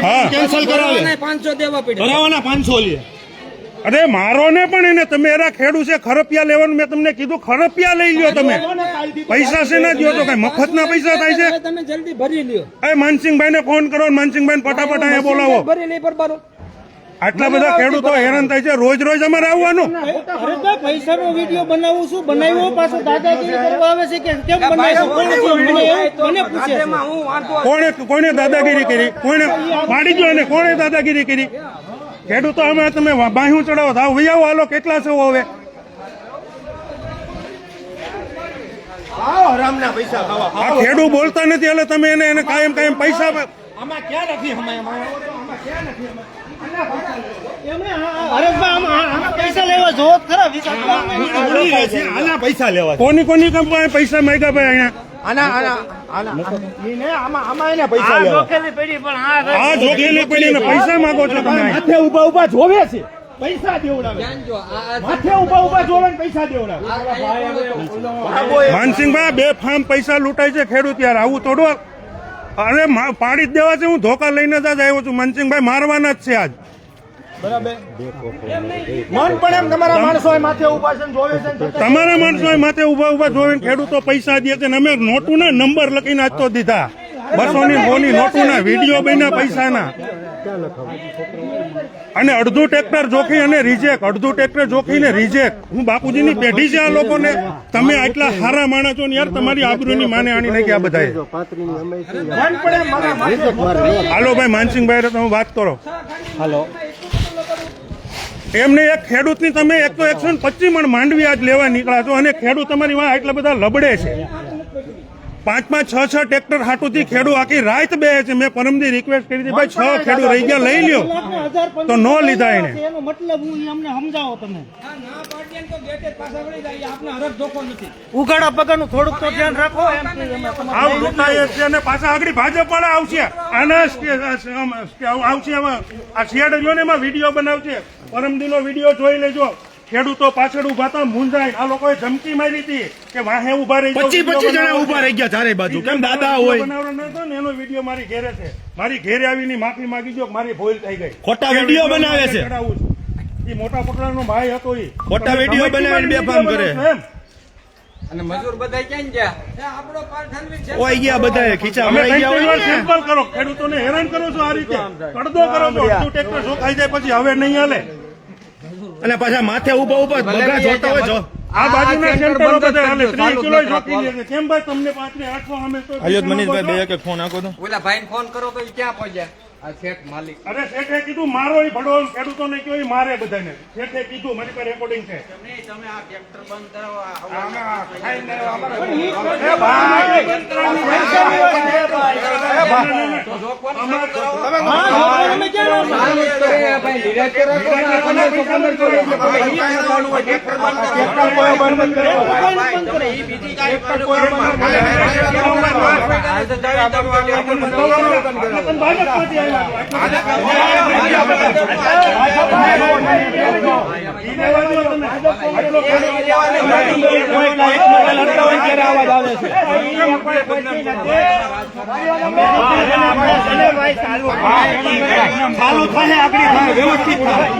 હા. કેન્સલ કરાવે. પાંચસો દેવા પડ્યા ભરાવાના પાંચસો લે. અરે મારો ને પણ એને તમે એરા ખેડૂ છે ખરપિયા લેવાનું મેં તમને કીધું ખરપિયા લઈ લ્યો તમે. પૈસા છે ના દો તો કઈ? મફતના પૈસા થાય છે? તમે જલ્દી ભરી લ્યો. એ માનસિંહભાઈ ને ફોન કરો માનસિંહભાઈ ફટાફટ અહીંયા બોલાવો. ભરી લઈ બરબારો આટલા બધા ખેડૂતો હેરાન થાય છે. રોજ રોજ અમારે આવવાનું. પૈસા નો વીડિયો બનાવું છું બનાવ્યો પાછો દાદાગીરી કરવા આવે છે કે કેમ બનાવ્યો? કોણ છે? મને એવું- મને પૂછે છે. કોણે કોણે દાદાગીરી કરી? કોને પાડી ગયો અને કોણે દાદાગીરી કરી? ખેડૂતો અમે તમે બાહ્યું ચડાવો. થાવ વૈયાવો હાલો કેટલા છો હવે? આવો હરામના પૈસા ખાવા. આ ખેડૂ બોલતા નથી એટલે તમે એને એને કાયમ કાયમ પૈસા આમાં ક્યાં નથી અમે આમાં એમને આ- આના પૈસા લેવા કોની કોની કંપની પૈસા માંગ્યા ભાઈ અહીંયા? આના આના આના. ઈ ને આમાં આમાં એને પૈસા લેવા. આ જોખેલી પડીને પૈસા માંગો છો તમે માથે ઊભા ઊભા જોવે છે. પૈસા દેવડાવે. માથે ઊભા ઊભા જોવે ને પૈસા દેવડાવે. માનસિંહભાઈ બે ફાર્મ પૈસા લૂંટાય છે ખેડૂત યાર. આવું થોડું અરે મા- પાડી જ દેવા છે હું ધોકા લઈને જ આવ્યો છું. મનસિંહભાઈ મારવાના જ છે આજ. બરાબર. મન પણ એમ તમારા માણસો માથે ઊભા ઊભા જોઈને ખેડૂતો પૈસા દે છે ને અમે નોટુના નંબર લખીને આજ તો દીધા. બસો ની નોટુના ના વીડિયો બન્યા પૈસાના. અને અડધું ટ્રેક્ટર જોખી અને રિજેક્ટ. અડધું ટ્રેક્ટર જોખીને રિજેક્ટ. હું બાપુજીની પેઢી છે આ લોકોને. તમે આટલા સારા માણસ છો ને યાર તમારી આબરૂની માને આણી નાખી આ બધાએ. હાલો ભાઈ માનસિંહભાઈ તમે વાત કરો. હાલો. એમને એક ખેડૂતની તમે એક તો એકસો પચીસ મણ માંડવી આજ લેવા નીકળ્યા છો અને ખેડૂત તમારી વાં આટલા બધા લબડે છે. પાંચ પાંચ છ છ ટ્રેક્ટર હાટુથી ખેડૂત આખી રાત બે છે. મેં પરમદી રિક્વેસ્ટ કરી હતી ભાઈ છ ખેડૂત રહી ગયા લઈ લ્યો. તો ન લીધા એને. મતલબ હું અમને સમજાવો તમે. ઉઘાડા પગારનું થોડુંક તો ધ્યાન રાખો આવું લૂંટાય છે અને પાછા આગળ ભાજપ વાળા આવશે. આના આવશે આ શિયાળ ને એમાં વીડિયો બનાવશે પરમદીનો વીડિયો જોઈ લેજો. ખેડૂતો પાછળ ઊભા હતા મુંજાઈ આ લોકોએ ધમકી મારી હતી કે વાહે ઊભા રહી પચીસ પચીસ જણા ઊભા રહી ગયા ચારે બાજુ કેમ દાદા હોય બનાવવાનો ને એનો વીડિયો મારી ઘેરે છે મારી ઘેરે આવીને માફી માંગી જો મારી ભૂલ થઈ ગઈ ખોટા વીડિયો બનાવે છે. એ મોટા પોટલાનો ભાઈ હતો એ ખોટા વીડિયો બનાવીને બેફામ કરે. અને મજૂર બધા ક્યાં ગયા ઓય ગયા બધા ખીચા અમે ગયા વાર કરો ખેડૂતોને હેરાન કરો છો આ રીતે કડદો કરો છો ટ્રેક્ટર શોખાઈ જાય પછી હવે નહીં હાલે અને પાછા માથે ઊભા ઊભા બગા જોતા હોય જો. આ બાજુના સેન્ટરો બંધ હાલે ત્રીસ કિલો જ લે છે કેમ ભાઈ તમને પાછળ આઠસો અમે તો આયોજ મનીષભાઈ બે એક ફોન આખો તો. ઓલા ભાઈ ફોન કરો તો ક્યાં પહોંચ્યા? આ શેઠ માલિક. અરે શેઠે કીધું મારો ઈ ભડો ખેડૂતોને કયો એ મારે બધાને. શેઠે કીધું મારી પાસે રેકોર્ડિંગ છે. તમે આ ટ્રેક્ટર બંધ કરો આ આમાં ખાઈને અમારે- એ ભાઈ, બંધ કરવાની તમે ક્યાં ભાજપમાંથી આવ્યા. ચાલુ થાય આગળ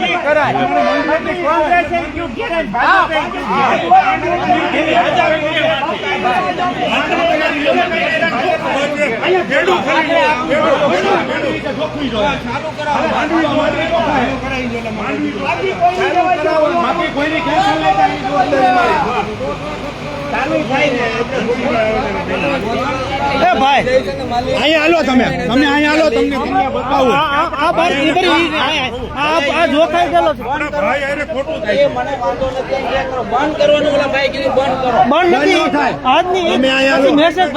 વ્યવસ્થિત થાય એ ભાઈ. અહીંયા હાલો તમે. તમે અહીંયા હાલો તમને તમને બતાવું. આ આ બાર ઈ બરી ઈ- આ આ આ જોખાઈ ગયેલો ભાઈ હારે ખોટું થાય બંધ કરવાનું ઓલા ભાઈ કીધું બંધ કરો. બંધ નથી. થાય. આજ નહીં તમે અહીંયા આવો. મેસેજ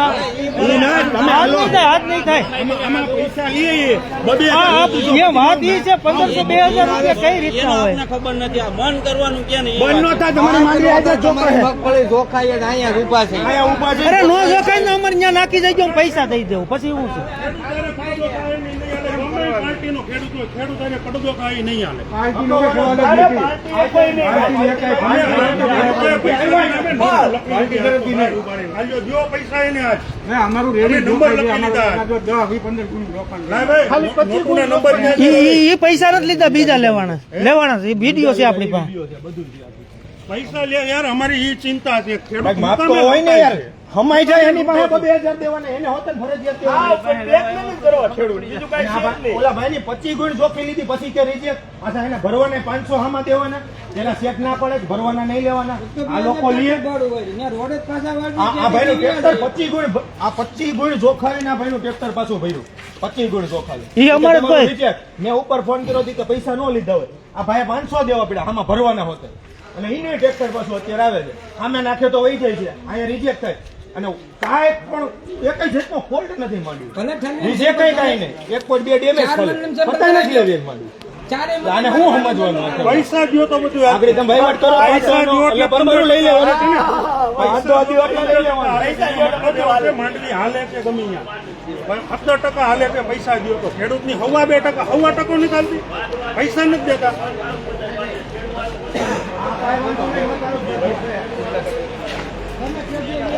ઈ ના, તમે હાલો. થાય આજ નહીં થાય. આમાં આમાં પૈસા લઈએ બબે આ આ વાત ઈ છે પંદરસો બે રૂપિયા કઈ રીતના હોય? ખબર નથી આ બંધ કરવાનું ક્યાં નહીં બંધ નો થાય તમારે માંડવી આજે ચોખ્ખા મગફળી જોખાઈ જ અહીંયા જ છે. અહીંયા ઊભા છે. અરે નો જોખાય ને અમારે ત્યાં નાખી જજો હું પૈસા દઈ દેવું. પછી શું? છે પૈસા નથી લીધા બીજા લેવાના. લેવાના છે એ વીડિયો છે આપણી પાસે. પૈસા લે યાર અમારી એ ચિંતા છે. ખેડૂત હોય ને યાર. છે. હમાઈ જાય એની પાસે બે હજાર દેવાના એને હોતે ને ફરજિયાત. ઓલા ભાઈની 25 ગુણ જોખી લીધી પછી કે રિજેક્ટ પાછા એને ભરવાના 500 હામાં દેવાના. જેના ચેક ના પડે ભરવાના નહીં લેવાના. આ લોકો લે. આ આ ભાઈનું ટ્રેક્ટર 25 ગુણ આ 25 ગુણ જોખાવીને આ ભાઈનું ટ્રેક્ટર પાછું ભર્યું. 25 ગુણ જોખાવી ઈ અમારે reject. મેં ઉપર ફોન કર્યો હતી કે પૈસા ન લીધા હોય. આ ભાઈ 500 દેવા પડ્યા આમાં ભરવાના હોતે. અને એને ટ્રેક્ટર પાછું અત્યારે આવે છે. આમે નાખે તો વહી જાય છે. અહીંયા રિજેક્ટ થાય. અને કાંઈ પણ એક જાતનો ફોલ્ટ નથી માંડ્યું રિજેક્ટ કાંઈ નહીં. એક કોઈ બે ડેમેજ ખાલી નથી લેવી માંડ્યું આને સમજવાનું પૈસા દ્યો તો બધું આગળ તમે વહીવટ કરો પૈસા દ્યો એટલે એટલે લઈ લેવાનું છે ને. પૈસા લઈ લેવાનું પૈસા બધું હાલે. માંડવી હાલે કે ગમે. સત્તર ટકા હાલે કે પૈસા દ્યો તો. ખેડૂતની હવા બે ટકા હવા ટકો ચાલતી પૈસા નથી દેતા આ તમે ભેટી હવે જાઓ ને. તો જોખાઈ દ્યો બહુ સારું. રિજેક્ટ કરતા નથી ને.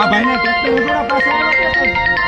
આ ભાઈને ટ્રેક્ટર આવ્યા